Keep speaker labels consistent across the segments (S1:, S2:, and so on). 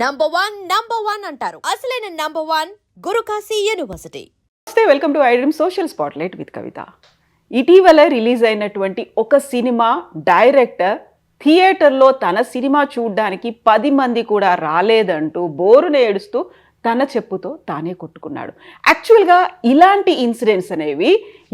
S1: Number one number one అంటారు. అసలైన number one Gurukashi University
S2: నమస్తే welcome to iDream Social Spotlight with Kavitha ఇటీవల release అయినటువంటి ఒక సినిమా డైరెక్టర్ థియేటర్లో తన సినిమా చూడడానికి పది మంది కూడా రాలేదంటూ బోరున ఏడుస్తూ తన చెప్పుతో తానే కొట్టుకున్నాడు. యాక్చువల్గా ఇలాంటి ఇన్సిడెంట్స్ అనేవి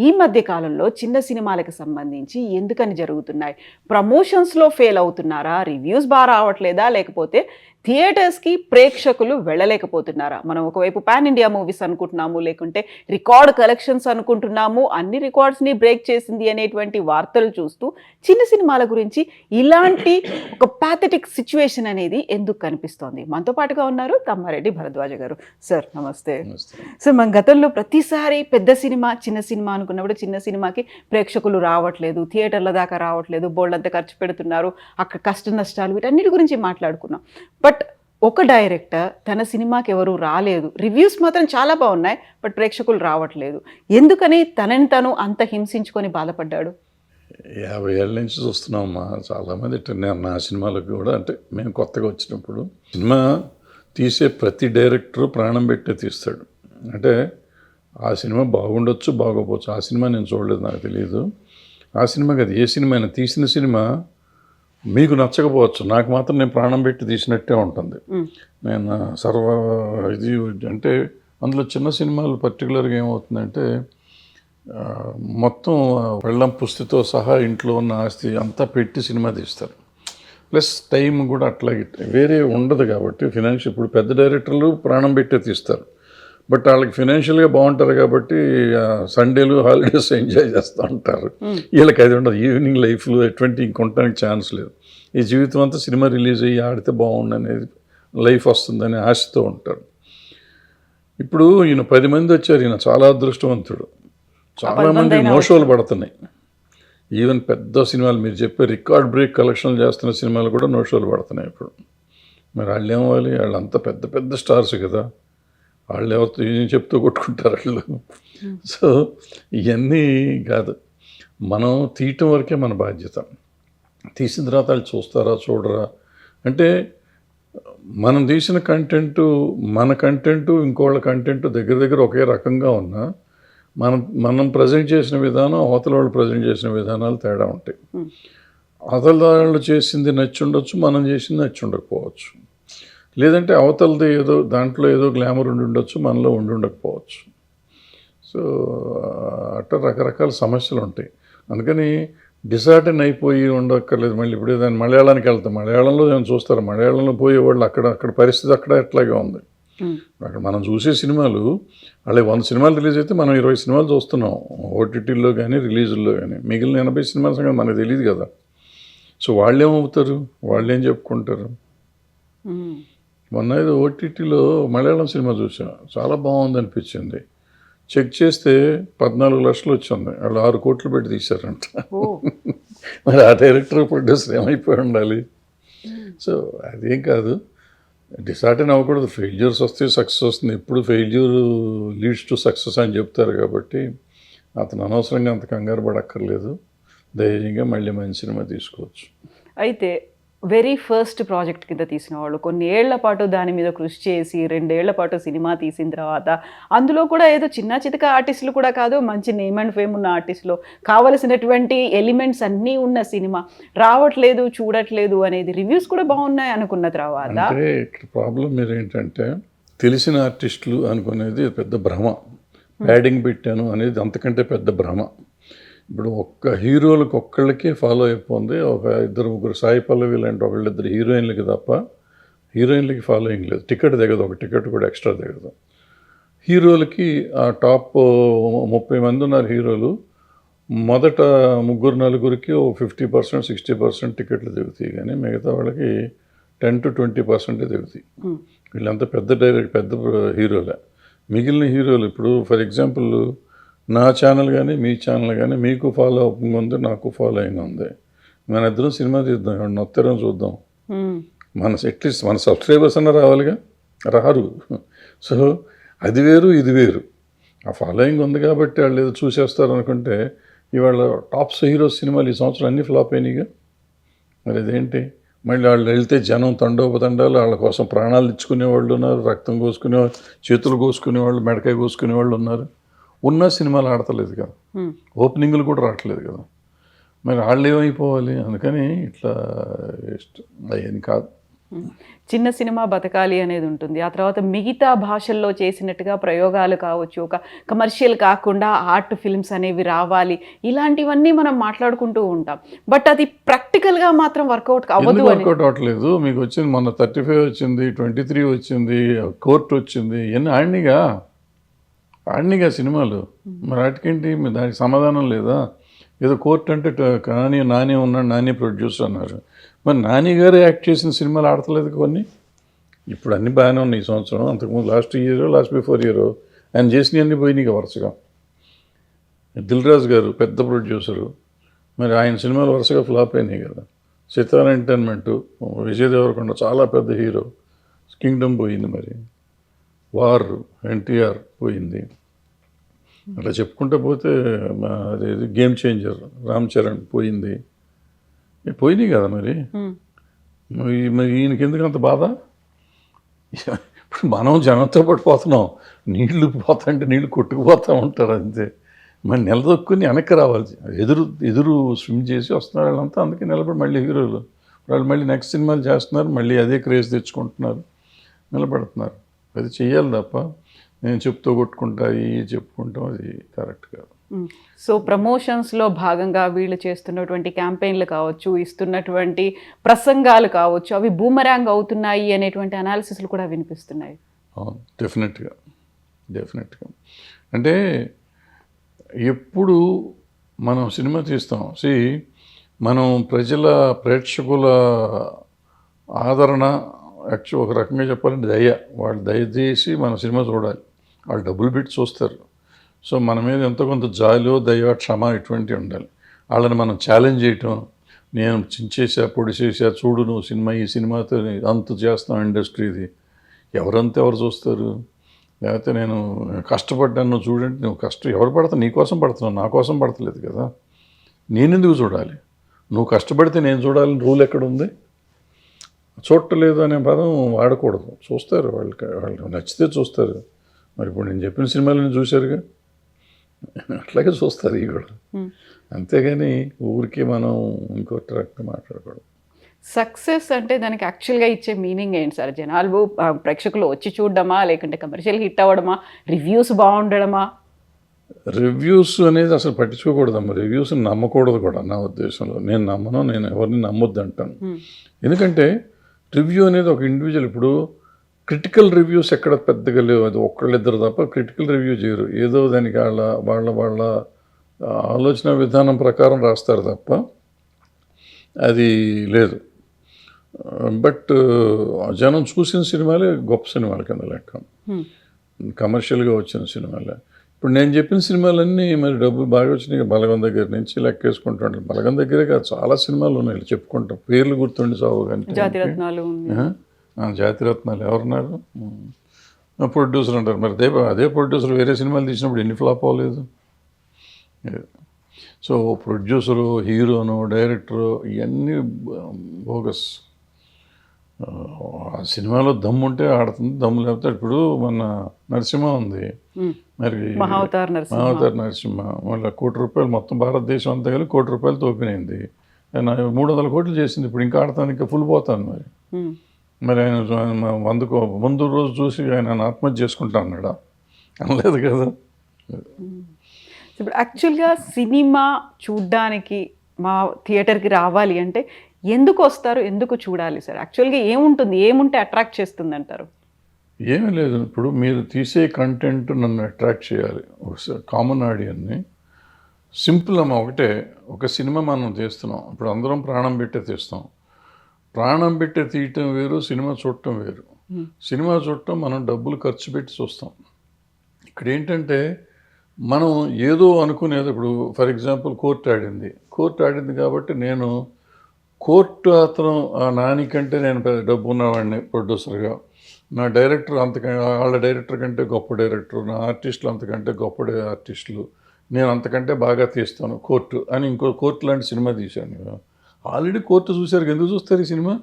S2: ఈ మధ్య కాలంలో చిన్న సినిమాలకు సంబంధించి ఎందుకని జరుగుతున్నాయి? ప్రమోషన్స్లో ఫెయిల్ అవుతున్నారా? రివ్యూస్ బాగా రావట్లేదా? లేకపోతే థియేటర్స్కి ప్రేక్షకులు వెళ్ళలేకపోతున్నారా? మనం ఒకవైపు పాన్ ఇండియా మూవీస్ అనుకుంటున్నాము లేకుంటే రికార్డ్ కలెక్షన్స్ అనుకుంటున్నాము అన్ని రికార్డ్స్ని బ్రేక్ చేసింది అనేటువంటి వార్తలు చూస్తూ చిన్న సినిమాల గురించి ఇలాంటి ఒక ప్యాథటిక్ సిచ్యువేషన్ అనేది ఎందుకు కనిపిస్తోంది? మనతో పాటుగా ఉన్నారు తమ్మారెడ్డి భరద్వాజ గారు. సార్ నమస్తే. సో మన గతంలో ప్రతిసారి పెద్ద సినిమా చిన్న సినిమా అనుకున్నప్పుడు చిన్న సినిమాకి ప్రేక్షకులు రావట్లేదు థియేటర్ల దాకా రావట్లేదు బోల్డ్ అంతా ఖర్చు పెడుతున్నారు అక్కడ కష్ట నష్టాలు వీటన్నిటి గురించి మాట్లాడుకున్నాం. బట్ ఒక డైరెక్టర్ తన సినిమాకి ఎవరు రాలేదు. రివ్యూస్ మాత్రం చాలా బాగున్నాయి బట్ ప్రేక్షకులు రావట్లేదు. ఎందుకని తనని తను అంత హింసించుకొని బాధపడ్డాడు?
S3: యాభై ఏళ్ళ నుంచి చూస్తున్నామమ్మా. చాలామంది నేను నా సినిమాలకు కూడా అంటే మేము కొత్తగా వచ్చినప్పుడు సినిమా తీసే ప్రతి డైరెక్టరు ప్రాణం పెట్టే తీస్తాడు. అంటే ఆ సినిమా బాగుండొచ్చు బాగోపోవచ్చు. ఆ సినిమా నేను చూడలేదు నాకు తెలియదు ఆ సినిమా కాదు ఏ సినిమా అయినా తీసిన సినిమా మీకు నచ్చకపోవచ్చు. నాకు మాత్రం నేను ప్రాణం పెట్టి తీసినట్టే ఉంటుంది. నేను సర్వ ఇది అంటే అందులో చిన్న సినిమాలు పర్టికులర్గా ఏమవుతుందంటే మొత్తం వెళ్ళం పుస్తితో సహా ఇంట్లో ఉన్న ఆస్తి అంతా పెట్టి సినిమా తీస్తారు. ప్లస్ టైం కూడా అట్లాగే వేరే ఉండదు కాబట్టి ఫినాన్షియల్ ఇప్పుడు పెద్ద డైరెక్టర్లు ప్రాణం పెట్టే తీస్తారు. బట్ వాళ్ళకి ఫినాన్షియల్గా బాగుంటారు కాబట్టి సండేలు హాలిడేస్ ఎంజాయ్ చేస్తూ ఉంటారు. వీళ్ళకి అది ఉండదు. ఈవినింగ్ లైఫ్లో ఎటువంటి ఇంకొనడానికి ఛాన్స్ లేదు. ఈ జీవితం అంతా సినిమా రిలీజ్ అయ్యి ఆడితే బాగుండు అనేది లైఫ్ వస్తుందని ఆశతో ఉంటారు. ఇప్పుడు ఈయన పది మంది వచ్చారు. ఈయన చాలా అదృష్టవంతుడు. చాలా మంది నో షోలు పడుతున్నాయి. ఈవెన్ పెద్ద సినిమాలు మీరు చెప్పే రికార్డ్ బ్రేక్ కలెక్షన్లు చేస్తున్న సినిమాలు కూడా నో షోలు పడుతున్నాయి ఇప్పుడు. మరి వాళ్ళు ఏమవ్వాలి వాళ్ళు అంత పెద్ద పెద్ద స్టార్స్ కదా. వాళ్ళు ఎవరితో ఏం చెప్తూ కొట్టుకుంటారు వాళ్ళు. సో ఇవన్నీ కాదు. మనం తీయటం వరకే మన బాధ్యత. తీసిన తర్వాత వాళ్ళు చూస్తారా చూడరా? అంటే మనం తీసిన కంటెంట్ మన కంటెంట్ ఇంకోళ్ళ కంటెంట్ దగ్గర దగ్గర ఒకే రకంగా ఉన్నా మనం మనం ప్రజెంట్ చేసిన విధానం అవతల వాళ్ళు ప్రజెంట్ చేసిన విధానాలు తేడా ఉంటాయి. అవతల వాళ్ళు చేసింది నచ్చి ఉండొచ్చు మనం చేసింది నచ్చి ఉండకపోవచ్చు లేదంటే అవతలది ఏదో దాంట్లో ఏదో గ్లామర్ ఉండి ఉండొచ్చు మనలో ఉండి ఉండకపోవచ్చు. సో అట్ట రకరకాల సమస్యలు ఉంటాయి. అందుకని డిసార్టన్ అయిపోయి ఉండక్కర్లేదు. మళ్ళీ ఇప్పుడు దాన్ని మలయాళానికి వెళ్తాం. మలయాళంలో నేను చూస్తారు? మలయాళంలో పోయేవాళ్ళు అక్కడ అక్కడ పరిస్థితి అక్కడ ఎట్లాగే ఉంది? అక్కడ మనం చూసే సినిమాలు అలాగే వంద సినిమాలు రిలీజ్ అయితే మనం ఇరవై సినిమాలు చూస్తున్నాం. ఓటీటీల్లో కానీ రిలీజుల్లో కానీ మిగిలిన ఎనభై సినిమాల సంగతి మనకు తెలియదు కదా. సో వాళ్ళు ఏమవుతారు వాళ్ళు ఏం చెప్పుకుంటారు మొన్న ఏదో ఓటీటీలో మలయాళం సినిమా చూసాం చాలా బాగుంది అనిపించింది చెక్ చేస్తే పద్నాలుగు లక్షలు వచ్చింది. వాళ్ళు ఆరు కోట్లు పెట్టి తీశారంట. మరి ఆ డైరెక్టర్ ప్రొడ్యూసర్ ఏమైపోయి ఉండాలి? సో అదేం కాదు. డిసార్టన్ అవ్వకూడదు. ఫెయిల్యూర్స్ వస్తే సక్సెస్ వస్తుంది. ఎప్పుడు ఫెయిల్యూర్ లీడ్స్ టు సక్సెస్ అని చెప్తారు కాబట్టి అతను అనవసరంగా అంత కంగారు పడక్కర్లేదు. ధైర్యంగా మళ్ళీ మంచి సినిమా తీసుకోవచ్చు.
S2: అయితే వెరీ ఫస్ట్ ప్రాజెక్ట్ కింద తీసిన వాళ్ళు. కొన్ని ఏళ్ళ పాటు దాని మీద కృషి చేసి రెండేళ్ళ పాటు సినిమా తీసిన తర్వాత అందులో కూడా ఏదో చిన్న చితక ఆర్టిస్టులు కూడా కాదు మంచి నేమ్ అండ్ ఫేమ్ ఉన్న ఆర్టిస్టులు. కావలసినటువంటి ఎలిమెంట్స్ అన్నీ ఉన్న సినిమా. రావట్లేదు చూడట్లేదు అనేది రివ్యూస్ కూడా బాగున్నాయి అనుకున్న తర్వాత
S3: ప్రాబ్లం మీరు ఏంటంటే తెలిసిన ఆర్టిస్టులు అనుకునేది పెద్ద భ్రమ. ప్యాడింగ్ పెట్టాను అనేది అంతకంటే పెద్ద భ్రమ. ఇప్పుడు ఒక్క హీరోలకు ఒక్కళ్ళకి ఫాలో అయిపోయింది ఒక ఇద్దరు ముగ్గురు సాయి పల్లవి లాంటి ఒకళ్ళిద్దరు హీరోయిన్లకి తప్ప హీరోయిన్లకి ఫాలోయింగ్ లేదు. టికెట్ దిగదు ఒక టికెట్ కూడా ఎక్స్ట్రా దిగదు. హీరోలకి ఆ టాప్ ముప్పై మంది ఉన్నారు హీరోలు. మొదట ముగ్గురు నలుగురికి ఓ ఫిఫ్టీ పర్సెంట్ సిక్స్టీ పర్సెంట్ టికెట్లు దిగుతాయి కానీ మిగతా వాళ్ళకి టెన్ టు ట్వంటీ పర్సెంటే దిగుతాయి. వీళ్ళంతా పెద్ద డైరెక్ట్ పెద్ద హీరోలే. మిగిలిన హీరోలు ఇప్పుడు ఫర్ ఎగ్జాంపుల్ నా ఛానల్ కానీ మీ ఛానల్ కానీ మీకు ఫాలో అప్ ఉంది నాకు ఫాలో అయిన ఉంది. మన ఇద్దరం సినిమా తీద్దాం వస్తారో చూద్దాం. మన అట్లీస్ట్ మన సబ్స్క్రైబర్స్ అన్న రావాలిగా? రారు. సో అది వేరు ఇది వేరు. ఆ ఫాలోయింగ్ ఉంది కాబట్టి వాళ్ళు ఏదో చూసేస్తారు అనుకుంటే ఇవాళ టాప్స్ హీరోస్ సినిమాలు ఈ సంవత్సరం అన్ని ఫ్లాప్ అయినాయిగా. మరి అదేంటి? మళ్ళీ వాళ్ళు వెళ్తే జనం తండోపతండాలు వాళ్ళ కోసం ప్రాణాలు ఇచ్చుకునే వాళ్ళు ఉన్నారు రక్తం కోసుకునే వాళ్ళు చేతులు కోసుకునే వాళ్ళు మెడకాయ కోసుకునే వాళ్ళు ఉన్నారు. ఉన్న సినిమాలు ఆడతలేదు కదా. ఓపెనింగ్లు కూడా రావట్లేదు కదా. మరి వాళ్ళు ఏమైపోవాలి? అందుకని ఇట్లా ఇష్టం అయ్యని కాదు.
S2: చిన్న సినిమా బతకాలి అనేది ఉంటుంది. ఆ తర్వాత మిగతా భాషల్లో చేసినట్టుగా ప్రయోగాలు కావచ్చు ఒక కమర్షియల్ కాకుండా ఆర్ట్ ఫిల్మ్స్ అనేవి రావాలి. ఇలాంటివన్నీ మనం మాట్లాడుకుంటూ ఉంటాం. బట్ అది ప్రాక్టికల్గా మాత్రం వర్కౌట్ అవ్వదు
S3: వర్కౌట్ అవ్వట్లేదు? మీకు వచ్చింది మొన్న థర్టీ ఫైవ్ వచ్చింది ట్వంటీ త్రీ వచ్చింది కోర్టు వచ్చింది ఇవన్నీ ఆడినిగా. ఆడినిగా సినిమాలు. మరి వాటికేంటి? మీ దానికి సమాధానం లేదా? ఏదో కోర్టు అంటే నాని నాని ఉన్నాడు నాని ప్రొడ్యూసర్ అన్నారు. మరి నాని గారు యాక్ట్ చేసిన సినిమాలు ఆడతలేదు కొన్ని? ఇప్పుడు అన్నీ బాగానే ఉన్నాయి ఈ సంవత్సరం. అంతకుముందు last year last before year ఆయన చేసినవన్నీ పోయినాయి వరుసగా. దిల్ రాజు గారు పెద్ద ప్రొడ్యూసరు. మరి ఆయన సినిమాలు వరుసగా ఫ్లాప్ అయినాయి కదా. సితార్ ఎంటర్టైన్మెంట్ విజయ్ దేవరకొండ చాలా పెద్ద హీరో. కింగ్డమ్ పోయింది మరి. వార్ ఎన్టీఆర్ పోయింది. అట్లా చెప్పుకుంటూ పోతే అదేది గేమ్ చేంజర్ రామ్ చరణ్ పోయింది. పోయినాయి కదా మరి. మరి మరి ఈయనకి ఎందుకు అంత బాధ? ఇప్పుడు మనం జనంతో పాటు పోతున్నాం. నీళ్ళు పోతాంటే నీళ్ళు కొట్టుకుపోతూ ఉంటారు అంతే. మరి నిలదొక్కుని వెనక్కి రావాలి ఎదురు ఎదురు స్విమ్ చేసి వస్తున్నారు వాళ్ళంతా. అందుకే నిలబడి మళ్ళీ హీరోలు. వాళ్ళు మళ్ళీ నెక్స్ట్ సినిమాలు చేస్తున్నారు. మళ్ళీ అదే క్రేజ్ తెచ్చుకుంటున్నారు. నిలబడుతున్నారు. అది చెయ్యాలి తప్ప నేను చెప్తూ కొట్టుకుంటా ఇవి చెప్పుకుంటాం అది కరెక్ట్ కాదు.
S2: సో ప్రమోషన్స్లో భాగంగా వీళ్ళు చేస్తున్నటువంటి క్యాంపెయిన్లు కావచ్చు ఇస్తున్నటువంటి ప్రసంగాలు కావచ్చు అవి బూమరాంగ్ అవుతున్నాయి అనేటువంటి అనాలిసిస్లు కూడా వినిపిస్తున్నాయి.
S3: అవును డెఫినెట్గా డెఫినెట్గా అంటే ఎప్పుడు మనం సినిమా తీస్తాం సి మనం ప్రజల ప్రేక్షకుల ఆదరణ యాక్చువల్ ఒక రకంగా చెప్పాలంటే దయ. వాళ్ళు దయచేసి మన సినిమా చూడాలి. వాళ్ళు డబ్బులు పెట్టి చూస్తారు. సో మన మీద ఎంతో కొంత జాలో దయ క్షమ ఇటువంటివి ఉండాలి. వాళ్ళని మనం ఛాలెంజ్ చేయటం నేను చించేసా పొడి చేసా చూడు నువ్వు సినిమా ఈ సినిమాతో అంత చేస్తాం ఇండస్ట్రీది. ఎవరంతా ఎవరు చూస్తారు? లేకపోతే నేను కష్టపడ్డాను నువ్వు చూడండి నువ్వు కష్టం ఎవరు పడతా నీ కోసం పడుతున్నావు నా కోసం పడతలేదు కదా. నేనెందుకు చూడాలి? నువ్వు కష్టపడితే నేను చూడాలని రూల్ ఎక్కడ ఉంది? చూడలేదు అనే పదం వాడకూడదు. చూస్తారు వాళ్ళకి వాళ్ళకి నచ్చితే చూస్తారు. మరి ఇప్పుడు నేను చెప్పిన సినిమాలను చూశారుగా? అట్లాగే చూస్తారు ఇవి కూడా అంతేగాని ఊరికి మనం ఇంకోటి రకంగా మాట్లాడకూడదు.
S2: సక్సెస్ అంటే దానికి యాక్చువల్గా ఇచ్చే మీనింగ్ ఏంటి సార్? జనాలు ప్రేక్షకులు వచ్చి చూడడమా లేకుంటే కమర్షియల్ హిట్ అవ్వడమా రివ్యూస్ బాగుండడమా?
S3: రివ్యూస్ అనేది అసలు పట్టించుకోకూడదమ్మా. రివ్యూస్ నమ్మకూడదు కూడా నా ఉద్దేశంలో. నేను నమ్మను నేను ఎవరిని నమ్మొద్దు అంటాను ఎందుకంటే రివ్యూ అనేది ఒక ఇండివిజువల్ ఇప్పుడు క్రిటికల్ రివ్యూస్ ఎక్కడ పెద్దగా లేవు. అది ఒక్కళ్ళిద్దరు తప్ప క్రిటికల్ రివ్యూ చేయరు. ఏదో దానికి వాళ్ళ వాళ్ళ వాళ్ళ ఆలోచన విధానం ప్రకారం రాస్తారు తప్ప అది లేదు. బట్ జనం చూసిన సినిమాలే గొప్ప సినిమాల కింద లెక్క. కమర్షియల్గా వచ్చిన సినిమాలే. ఇప్పుడు నేను చెప్పిన సినిమాలన్నీ మరి డబ్బులు బాగా వచ్చినాయి. బలగం దగ్గర నుంచి లెక్కేసుకుంటాను బలగం దగ్గరే కాదు చాలా సినిమాలు ఉన్నాయి. చెప్పుకుంటాం పేర్లు గుర్తుండి సాగు కానీ
S2: జాతిరత్నాలు
S3: ఎవరున్నారు ప్రొడ్యూసర్ అంటారు మరి అదే అదే ప్రొడ్యూసర్ వేరే సినిమాలు తీసినప్పుడు ఎన్ని ఫ్లాప్ అవ్వలేదు? సో ప్రొడ్యూసరు హీరోను డైరెక్టరు ఇవన్నీ బోగస్. ఆ సినిమాలో దమ్ము ఉంటే ఆడుతుంది దమ్ము లేకపోతే ఇప్పుడు మన నరసింహ ఉంది. మరి
S2: మహావతార్ నరసింహ.
S3: మళ్ళీ కోటి రూపాయలు మొత్తం భారతదేశం అంతా కలిసి కోటి రూపాయలు తోపినైంది ఆయన మూడు వందల కోట్లు చేసింది ఇప్పుడు ఇంకా ఆడతాను ఇంకా ఫుల్ పోతాను మరి. మరి ఆయన ఆయన వందుకో ముందు రోజు చూసి ఆయన ఆత్మహత్య చేసుకుంటా అన్నాడా? అనలేదు కదా.
S2: ఇప్పుడు యాక్చువల్గా సినిమా చూడ్డానికి మా థియేటర్కి రావాలి అంటే ఎందుకు వస్తారు ఎందుకు చూడాలి సార్? యాక్చువల్గా ఏముంటుంది? ఏముంటే అట్రాక్ట్ చేస్తుంది అంటారు
S3: ఏమీ లేదు. ఇప్పుడు మీరు తీసే కంటెంట్ నన్ను అట్రాక్ట్ చేయాలి. కామన్ ఆడియన్ని. సింపుల్ అమ్మ ఒకటే. ఒక సినిమా మనం తీస్తున్నాం. ఇప్పుడు అందరం ప్రాణం పెట్టే తీస్తాం. ప్రాణం పెట్టే తీయటం వేరు సినిమా చూడటం వేరు. సినిమా చూడటం మనం డబ్బులు ఖర్చు పెట్టి చూస్తాం. ఇక్కడ ఏంటంటే మనం ఏదో అనుకునేది ఇప్పుడు ఫర్ ఎగ్జాంపుల్ కోర్టు ఆడింది. కోర్టు ఆడింది కాబట్టి నేను కోర్టు అతను ఆ నాని కంటే నేను పెద్ద డబ్బు ఉన్నవాడిని ప్రొడ్యూసర్గా. నా డైరెక్టర్ అంతకంటే వాళ్ళ డైరెక్టర్ కంటే గొప్ప డైరెక్టర్ నా ఆర్టిస్టులు అంతకంటే గొప్ప ఆర్టిస్టులు. నేను అంతకంటే బాగా తీస్తాను కోర్టు అని ఇంకో కోర్టు లాంటి సినిమా తీశాను నేను. ఆల్రెడీ కోర్టు చూశారు ఎందుకు చూస్తారు ఈ సినిమా.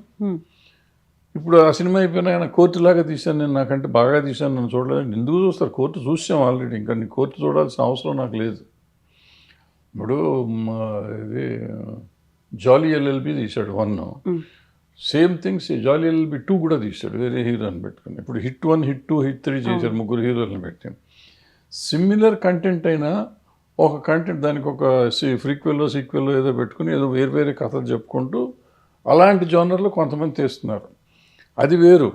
S3: ఇప్పుడు ఆ సినిమా అయిపోయినా ఆయన కోర్టు లాగా తీశాను నేను నాకంటే బాగా తీశాను నన్ను చూడలేదు. ఎందుకు చూస్తారు? కోర్టు చూసాం ఆల్రెడీ ఇంకా నీ కోర్టు చూడాల్సిన అవసరం నాకు లేదు. ఇప్పుడు మా ఇది జాలీ ఎల్ఎల్బి తీశాడు one same things Jolly LLB two కూడా తీశాడు వేరే హీరోని పెట్టుకుని. ఇప్పుడు hit one hit two hit three చేశారు ముగ్గురు హీరోలను పెట్టి. సిమిలర్ కంటెంట్ అయినా ఒక కంటెంట్ దానికి ఒక ఫ్రీక్వెల్లో సీక్వెల్లో ఏదో పెట్టుకుని ఏదో వేరు వేరే కథలు చెప్పుకుంటూ అలాంటి జోనర్లో కొంతమంది తీస్తున్నారు. అది వేరు.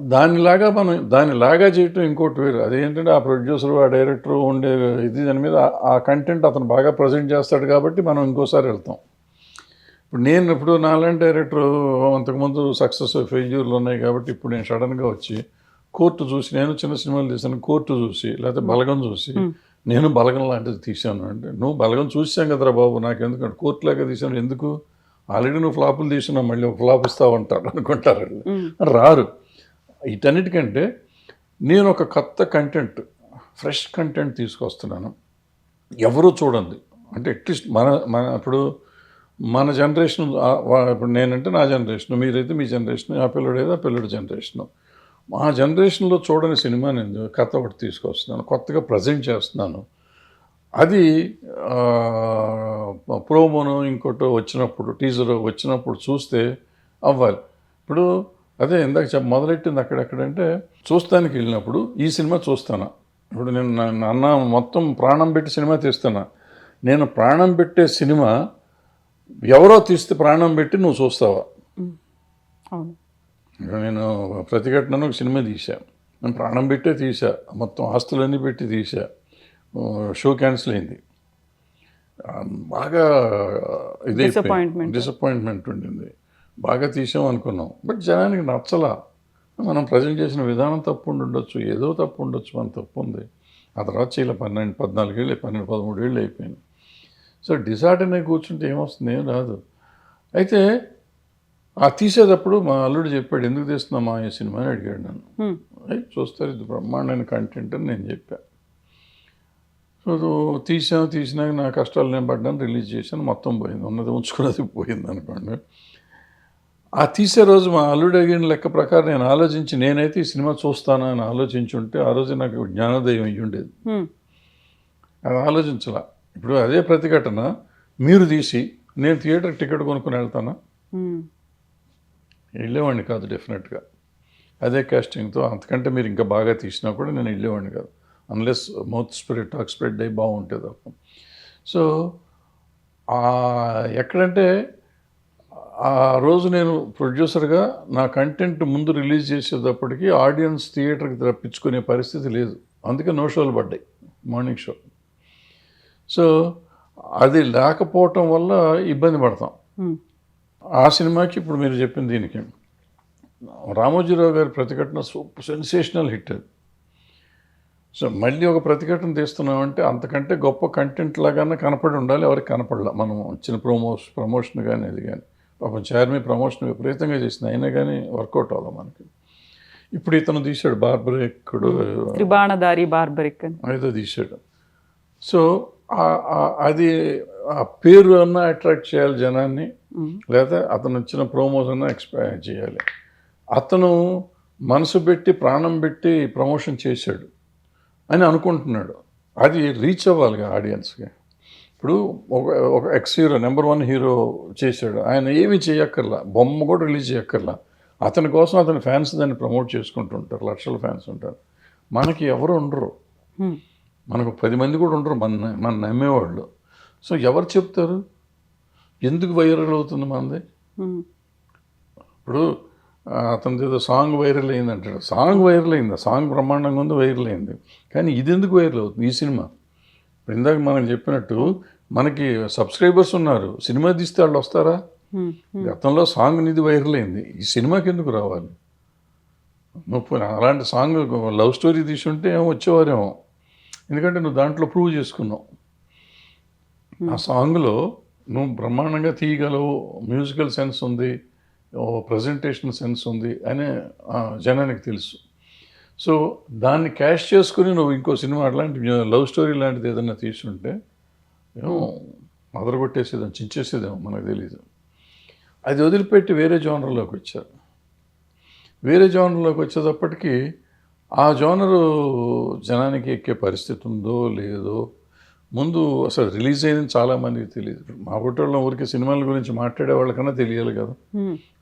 S3: దానిలాగా మనం దానిలాగా చేయటం ఇంకోటి వేరు. అదేంటంటే ఆ ప్రొడ్యూసర్ ఆ డైరెక్టర్ ఉండే ఇది దాని మీద ఆ- ఆ కంటెంట్ అతను బాగా ప్రజెంట్ చేస్తాడు కాబట్టి మనం ఇంకోసారి వెళ్తాం. ఇప్పుడు నేను ఇప్పుడు నాలాంటి డైరెక్టర్ అంతకుముందు సక్సెస్ ఫెయిల్యూర్లు ఉన్నాయి కాబట్టి ఇప్పుడు నేను సడన్గా వచ్చి కోర్టు చూసి నేను చిన్న సినిమాలు తీసాను కోర్టు చూసి లేకపోతే బలగం చూసి నేను బలగం లాంటిది తీశాను అంటే నువ్వు బలగం చూసాం కదరా బాబు నాకు ఎందుకంటే కోర్టు లాగా తీసాను ఎందుకు? ఆల్రెడీ నువ్వు ఫ్లాపులు తీసినావు మళ్ళీ ఒక ఫ్లాప్ ఇస్తావు అంటారు అనుకుంటారు. రారు. వీటన్నిటికంటే నేను ఒక కొత్త కంటెంట్ ఫ్రెష్ కంటెంట్ తీసుకొస్తున్నాను. ఎవరు చూడండి. అంటే అట్లీస్ట్ మన మన ఇప్పుడు మన జనరేషన్ ఇప్పుడు నేనంటే నా జనరేషన్ మీరైతే మీ జనరేషన్ ఆ పిల్లడు ఆ పిల్లడి జనరేషన్ మా జనరేషన్లో చూడని సినిమా నేను కథ ఒకటి తీసుకొస్తున్నాను కొత్తగా ప్రజెంట్ చేస్తున్నాను. అది ప్రోమోను ఇంకోటి వచ్చినప్పుడు టీజర్ వచ్చినప్పుడు చూస్తే అవ్వాలి. ఇప్పుడు అదే ఇందాక చెప్ప మొదలెట్టింది అక్కడెక్కడంటే చూస్తానికి వెళ్ళినప్పుడు ఈ సినిమా చూస్తాను. ఇప్పుడు నేను నా- అన్న మొత్తం ప్రాణం పెట్టి సినిమా తీస్తాను నేను ప్రాణం పెట్టే సినిమా ఎవరో తీస్తే ప్రాణం పెట్టి నువ్వు చూస్తావా? నేను ప్రతిఘటనను ఒక సినిమా తీసా నేను ప్రాణం పెట్టే తీసా మొత్తం ఆస్తులన్నీ పెట్టి తీసా షో క్యాన్సిల్ అయింది. బాగా ఇది. డిసప్పాయింట్మెంట్ ఉండింది. బాగా తీసాం అనుకున్నాం. బట్ జనానికి నచ్చలా. మనం ప్రజెంట్ చేసిన విధానం తప్పు ఉండి ఉండొచ్చు. ఏదో తప్పు ఉండొచ్చు. మన తప్పు ఉంది. ఆ తర్వాత చేయలే పన్నెండు పద్నాలుగేళ్ళు పన్నెండు పదమూడు ఏళ్ళు అయిపోయింది సో డిసార్డర్ అయి కూర్చుంటే ఏమొస్తుంది? ఏం రాదు. అయితే ఆ తీసేటప్పుడు మా అల్లుడు చెప్పాడు ఎందుకు తీస్తున్నామా ఈ సినిమా? అని అడిగాడు నన్ను. చూస్తారు ఇది బ్రహ్మాండమైన కంటెంట్ అని నేను చెప్పా. సో తీసాను తీసినాక నా కష్టాలు నేను పడ్డాను రిలీజ్ చేశాను మొత్తం పోయింది. ఉన్నది ఉంచుకున్నది పోయింది అనుకోండి. ఆ తీసే రోజు మా అల్లుడు అడిగిన లెక్క ప్రకారం నేను ఆలోచించి నేనైతే ఈ సినిమా చూస్తాను అని ఆలోచించి ఉంటే ఆ రోజు నాకు జ్ఞానోదయం అయ్యి ఉండేది. అది ఆలోచించాల. ఇప్పుడు అదే ప్రతిఘటన మీరు తీసి నేను థియేటర్కి టికెట్ కొనుక్కుని వెళ్తానా. వెళ్ళేవాడిని కాదు డెఫినెట్గా. అదే కాస్టింగ్తో అంతకంటే మీరు ఇంకా బాగా తీసినా కూడా నేను వెళ్ళేవాడిని కాదు. Unless mouth spread talk spread అయ్యి బాగుంటుంది తప్ప సో ఎక్కడంటే ఆ రోజు నేను ప్రొడ్యూసర్గా నా కంటెంట్ ముందు రిలీజ్ చేసేటప్పటికి ఆడియన్స్ థియేటర్కి రప్పించుకునే పరిస్థితి లేదు. అందుకే నో షోలు పడ్డాయి మార్నింగ్ షో. సో అది లేకపోవటం వల్ల ఇబ్బంది పడతాం. ఆ సినిమాకి ఇప్పుడు మీరు చెప్పిన దీనికి రామోజీరావు గారి ప్రతిఘటన సూపర్ సెన్సేషనల్ హిట్ అది. సో మళ్ళీ ఒక ప్రతిఘటన తీస్తున్నామంటే అంతకంటే గొప్ప కంటెంట్ లాగానే కనపడి ఉండాలి. ఎవరికి కనపడలే? మనం వచ్చిన ప్రమోస్ ప్రమోషన్ కానీ అది కానీ పాపం చార్మి ప్రమోషన్ విపరీతంగా చేసింది. అయినా కానీ వర్కౌట్ అవ్వాలి మనకి. ఇప్పుడు ఇతను తీశాడు బార్బరేక్కుడు.
S2: త్రిబాణధారి బార్బరిక్ అని.
S3: ఏదో తీశాడు. సో అది ఆ పేరు అన్నా అట్రాక్ట్ చేయాలి జనాన్ని. లేదా అతను వచ్చిన ప్రోమోస్ అన్నా ఎక్స్పైర్ చేయాలి. అతను మనసు పెట్టి ప్రాణం పెట్టి ప్రమోషన్ చేశాడు అని అనుకుంటున్నాడు. అది రీచ్ అవ్వాలిగా ఆడియన్స్కి ఇప్పుడు ఒక ఒక ex hero number one hero చేశాడు. ఆయన ఏమీ చేయక్కర్లా. బొమ్మ కూడా రిలీజ్ చేయక్కర్లా. అతని కోసం అతని ఫ్యాన్స్ దాన్ని ప్రమోట్ చేసుకుంటుంటారు. లక్షల ఫ్యాన్స్ ఉంటారు. మనకి ఎవరు ఉండరు. మనకు పది మంది కూడా ఉండరు మన మన నమ్మేవాళ్ళు. సో ఎవరు చెప్తారు? ఎందుకు వైరల్ అవుతుంది మనది. ఇప్పుడు ఆ, అతనిది ఏదో సాంగ్ వైరల్ అయింది అంటాడు. సాంగ్ వైరల్ అయింది సాంగ్ బ్రహ్మాండంగా ఉంది వైరల్ అయింది. కానీ ఇది ఎందుకు వైరల్ అవుతుంది? ఈ సినిమా. ఇప్పుడు ఇందాక మనం చెప్పినట్టు మనకి సబ్స్క్రైబర్స్ ఉన్నారు. సినిమా తీస్తే వాళ్ళు వస్తారా. గతంలో సాంగ్ నిధి వైరల్ అయింది. ఈ సినిమాకి ఎందుకు రావాలి? పోనీ అలాంటి సాంగ్ లవ్ స్టోరీ తీసుంటే ఏమో వచ్చేవారేమో. ఎందుకంటే నువ్వు దాంట్లో ప్రూవ్ చేసుకున్నావు. ఆ సాంగ్లో నువ్వు బ్రహ్మాండంగా తీయగలవు మ్యూజికల్ సెన్స్ ఉంది ఓ ప్రజెంటేషన్ సెన్స్ ఉంది అని జనానికి తెలుసు. సో దాన్ని క్యాష్ చేసుకుని నువ్వు ఇంకో సినిమా అట్లాంటి లవ్ స్టోరీ లాంటిది ఏదైనా తీసుంటే ఏమో చించేసేదేమో మనకు తెలియదు అది వదిలిపెట్టి వేరే జోనర్లోకి వచ్చారు. వేరే జోనర్లోకి వచ్చేటప్పటికి ఆ జోనరు జనానికి ఎక్కే పరిస్థితి ఉందో లేదో ముందు అసలు రిలీజ్ అయింది చాలామందికి తెలియదు. మా పుట్టోళ్ళ ఊరికి సినిమాల గురించి మాట్లాడే వాళ్ళకన్నా తెలియాలి కదా.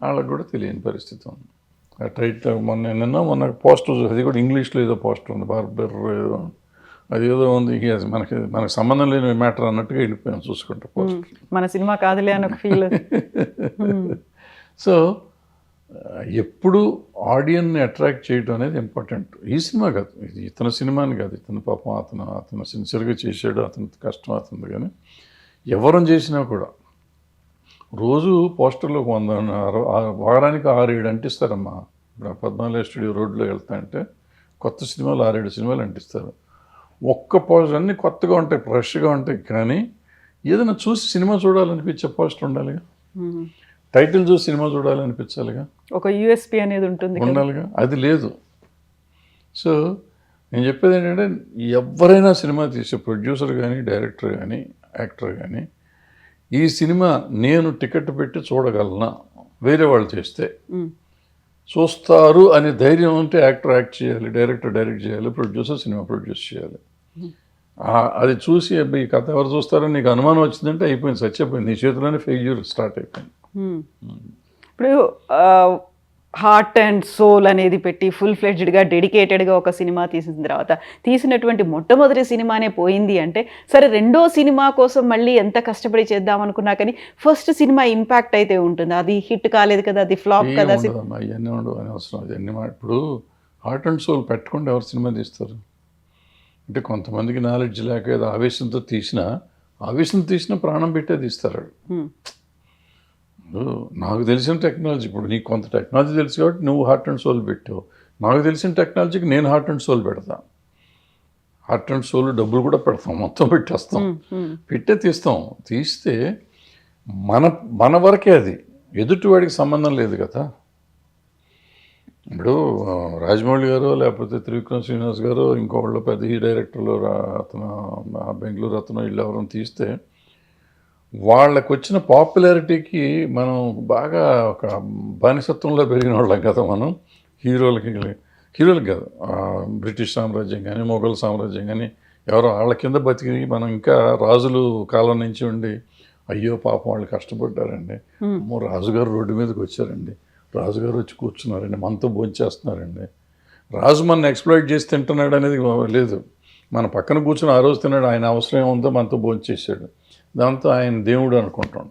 S3: వాళ్ళకి కూడా తెలియని పరిస్థితి ఉంది. ఆ టైట్ మొన్న నిన్న మొన్న పోస్టర్ అది కూడా ఇంగ్లీష్లో ఏదో పోస్టర్ ఉంది బార్బర్ ఏదో అది ఏదో ఉంది మనకి మనకు సంబంధం లేని మ్యాటర్ అన్నట్టుగా వెళ్ళిపోయాం చూసుకుంటే పోస్టర్
S2: మన సినిమా కాదులే అని ఒక ఫీల్
S3: సో ఎప్పుడు ఆడియన్ని అట్రాక్ట్ చేయడం అనేది ఇంపార్టెంట్. ఈ సినిమా కాదు. ఇది ఇతని సినిమాని కాదు. ఇతను పాపం అతను అతను సిన్సియర్గా చేశాడు అతని కష్టం అతను కానీ ఎవరం చేసినా కూడా రోజు పోస్టర్లో వంద ఆ- వారానికి ఆరు ఏడు అంటిస్తారమ్మా. ఇప్పుడు పద్మాలయ స్టూడియో రోడ్లో వెళ్తా అంటే కొత్త సినిమాలు ఆరేడు సినిమాలు అంటిస్తారు. ఒక్క పోస్టర్ అన్నీ కొత్తగా ఉంటాయి ఫ్రెష్గా ఉంటాయి కానీ ఏదైనా చూసి సినిమా చూడాలనిపించే పోస్టర్ ఉండాలిగా. టైటిల్ చూసి సినిమా చూడాలనిపించాలిగా?
S2: ఒక యుఎస్పి అనేది ఉంటుంది.
S3: ఉండాలిగా? అది లేదు. సో నేను చెప్పేది ఏంటంటే ఎవరైనా సినిమా తీసే ప్రొడ్యూసర్ కానీ డైరెక్టర్ కానీ యాక్టర్ కానీ ఈ సినిమా నేను టికెట్ పెట్టి చూడగలనా? వేరే వాళ్ళు చేస్తే. చూస్తారు అనే ధైర్యం ఉంటే యాక్టర్ యాక్ట్ చేయాలి డైరెక్టర్ డైరెక్ట్ చేయాలి ప్రొడ్యూసర్ సినిమా ప్రొడ్యూస్ చేయాలి. అది చూసి ఈ కథ ఎవరు చూస్తారని నీకు అనుమానం వచ్చిందంటే అయిపోయింది చచ్చిపోయింది. నీ చేతిలోనే ఫెయిల్యూర్ స్టార్ట్ అయిపోయింది.
S2: ఇప్పుడు హార్ట్ అండ్ సోల్ అనేది పెట్టి ఫుల్ ఫ్లెడ్జ్డ్గా డెడికేటెడ్గా ఒక సినిమా తీసిన తర్వాత తీసినటువంటి మొట్టమొదటి సినిమానే పోయింది అంటే సరే రెండో సినిమా కోసం మళ్ళీ ఎంత కష్టపడి చేద్దాం అనుకున్నా కానీ ఫస్ట్ సినిమా ఇంపాక్ట్ అయితే ఉంటుంది. అది హిట్ కాలేదు కదా అది ఫ్లాప్ కదా
S3: ఉండవు అవసరం అవన్నీ ఇప్పుడు హార్ట్ అండ్ సోల్ పెట్టకుండా ఎవరు సినిమా తీస్తారు? అంటే కొంతమందికి నాలెడ్జ్ లేక ఏదో ఆవేశంతో తీసినా ఆవేశం తీసినా ప్రాణం పెట్టే తీస్తారు. ఇప్పుడు నాకు తెలిసిన టెక్నాలజీ ఇప్పుడు నీకు కొంత టెక్నాలజీ తెలుసు కాబట్టి నువ్వు హార్ట్ అండ్ సోల్ పెట్టావు నాకు తెలిసిన టెక్నాలజీకి నేను హార్ట్ అండ్ సోల్ పెడతా. హార్ట్ అండ్ సోల్ డబ్బులు కూడా పెడతాం మొత్తం పెట్టేస్తాం. పెట్టే తీస్తాం. తీస్తే మన మన వరకే అది. ఎదుటివాడికి సంబంధం లేదు కదా. ఇప్పుడు రాజమౌళి గారు లేకపోతే త్రివిక్రమ్ శ్రీనివాస్ గారు ఇంకోళ్ళు పెద్ద ఈ డైరెక్టర్లు రా- అతను బెంగళూరు అతను వీళ్ళు ఎవరైనా తీస్తే వాళ్ళకు వచ్చిన పాపులారిటీకి మనం బాగా ఒక బానిసత్వంలో పెరిగిన వాళ్ళం కదా మనం. హీరోలకి హీరోలకి కాదు. బ్రిటిష్ సామ్రాజ్యం కానీ మొఘల్ సామ్రాజ్యం కానీ ఎవరో వాళ్ళ కింద బతికి మనం ఇంకా రాజులు కాలం నుంచి ఉండి అయ్యో పాపం వాళ్ళు కష్టపడ్డారండి. అమ్మో రాజుగారు రోడ్డు మీదకి వచ్చారండి. రాజుగారు వచ్చి కూర్చున్నారండి మనతో భోంచేస్తున్నారండి. రాజు మన ఎక్స్ప్లోయిట్ చేసి తింటున్నాడు అనేది లేదు. మన పక్కన కూర్చుని ఆ రోజు తిన్నాడు ఆయన అవసరం ఏముందో మనతో భోంచేసాడు దాంతో ఆయన దేవుడు అనుకుంటాం